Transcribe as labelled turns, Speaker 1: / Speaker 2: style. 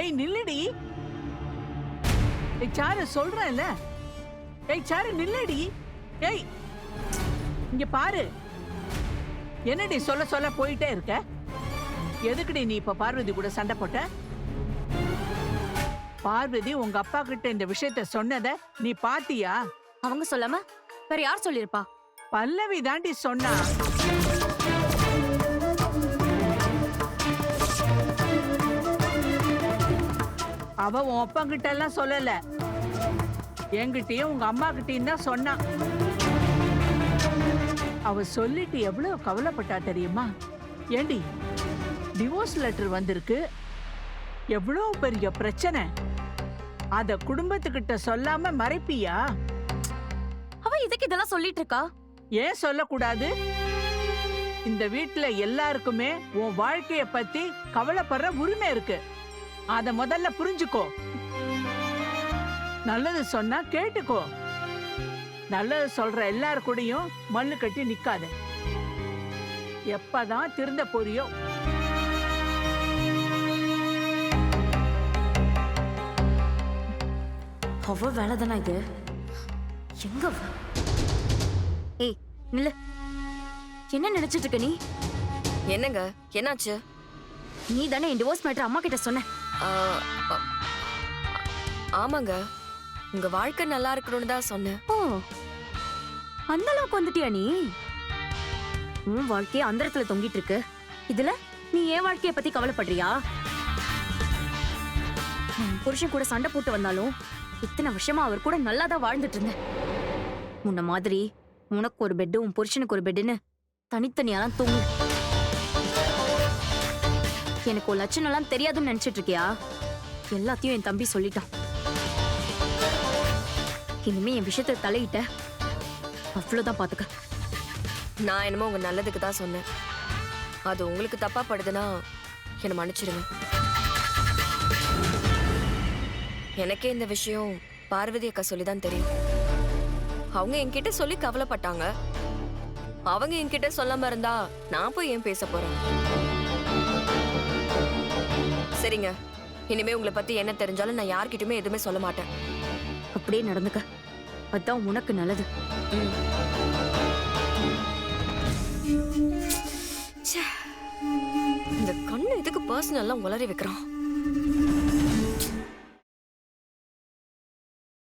Speaker 1: ஏய் நில்லுடி. ஏய் சாரு சொல்றேன்ல. ஏய் சாரு நில்லுடி. ஏய் இங்க பாரு. என்னடி சொல்ல சொல்ல போயிட்டே இருக்க? எதுக்குடி நீ இப்ப பார்வதி கூட சண்டை போட்ட? பார்வதி உங்க அப்பா கிட்ட இந்த விஷயத்த சொன்னத நீ பாத்தியா?
Speaker 2: அவங்க சொல்லாம வேற யார் சொல்லிருப்பா
Speaker 1: பல்லவி தாண்டி சொன்னா. அவ உன் அப்பங்கிட்ட எல்லாம் சொல்லல. என்கிட்டயும் உங்க அம்மா கிட்டயும் தான் சொன்னா. அவ சொல்லிட்டு எவ்வளவு கவலைப்பட்டா தெரியுமா? ஏண்டி டிவோர்ஸ் லெட்டர் வந்திருக்கு. எவ்வளவு பெரிய பிரச்சனை. அத குடும்பத்துக்கிட்ட சொல்லாம மறைப்பியா?
Speaker 2: அவ எதுக்கு இதெல்லாம் சொல்லிட்டு இருக்கா
Speaker 1: ஏன் சொல்லக்கூடாது? இந்த வீட்ல எல்லாருக்குமே உன் வாழ்க்கைய பத்தி கவலைப்படுற உரிமை இருக்கு. அத முதல்ல புரிஞ்சுக்கோ. நல்லது சொன்னா கேட்டுக்கோ. நல்லது சொல்ற எல்லார் கூடயும் மல்லு கட்டி நிக்காத. எப்பதான் திருந்த போறியோ.
Speaker 2: அவ வேலை தானே இது? எங்க? ஏய் நில்லு. என்ன நினைச்சிட்டு இருக்க நீ?
Speaker 3: என்னங்க? என்னாச்சு?
Speaker 2: நீ தானே என் டிவோர்ஸ் மேட்டர் அம்மா கிட்ட சொன்ன
Speaker 3: ஆமாங்க. உங்க வாழ்க்கை நல்லா இருக்கணும்னு தான் சொன்னேன்.
Speaker 2: ஓ அந்த அளவுக்கு வந்துட்டியா நீ? உன் வாழ்க்கைய அந்தரத்துல தொங்கிட்டு இருக்கு. இதுல நீ என் வாழ்க்கைய பத்தி கவலைப்படுறியா? புருஷன் கூட சண்டை போட்டு வந்தாலும் இத்தனை வருஷமா அவர் கூட நல்லா தான் வாழ்ந்துட்டு இருந்தேன். முன்ன மாதிரி உனக்கு ஒரு பெட்டு உன் புருஷனுக்கு ஒரு பெட்டுன்னு தனித்தனியாலாம் தூங்கு. எனக்கு ஒரு லட்சணம் எல்லாம் தெரியாதுன்னு நினைச்சிட்டு இருக்கியா எல்லாத்தையும் என் தம்பி சொல்லிட்டான். இனிமே என் விஷயத்த தலையிட்ட அவ்வளவுதான் பாத்துக்க.
Speaker 3: நான் என்னமோ உங்க நல்லதுக்கு தான் சொன்னேன். அது உங்களுக்கு தப்பா படுதுன்னா என்னை மன்னிச்சிடுங்க எனக்கே இந்த விஷயம் பார்வதி அக்கா சொல்லி தான் தெரியும். அவங்க என்கிட்ட சொல்லி கவலைப்பட்டாங்க. அவங்க என்கிட்ட சொல்லாம இருந்தா நான் போய் ஏன் பேச போறேன்? சரிங்க. இனிமே உங்களை பத்தி என்ன தெரிஞ்சாலும் நான் யார்கிட்டயுமே எதுவுமே சொல்ல மாட்டேன்.
Speaker 2: அப்படியே நடந்துக்க. அதான் உனக்கு நல்லது.
Speaker 3: இந்த கண்ணு இதுக்கு பர்சனல்லாம் உளறி வைக்கிறான்?